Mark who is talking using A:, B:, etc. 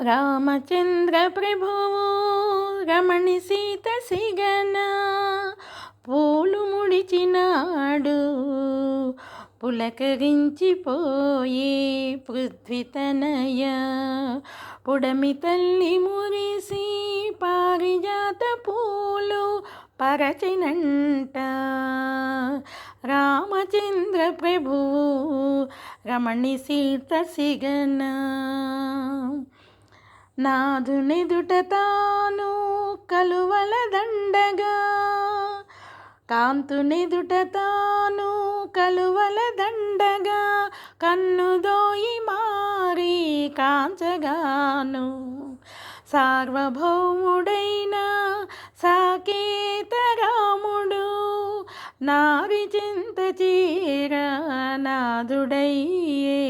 A: రామచంద్ర ప్రభువు రమణి సీత సిగన పూలు ముడిచినాడు పులకరించిపోయే పృథ్వీతనయ పుడమి తల్లి మురిసి పారిజాత పూలు పరచినంట. రామచంద్ర ప్రభువు రమణి సీత సిగనా నాదునెదుట తాను కలువల దండగా కాంతునెదుట తాను కలువల దండగా కన్నుదోయి మారి కాంచగాను. సార్వభౌముడైన సాకేతరాముడు నారి చింత చీర నాదుడయ్యే.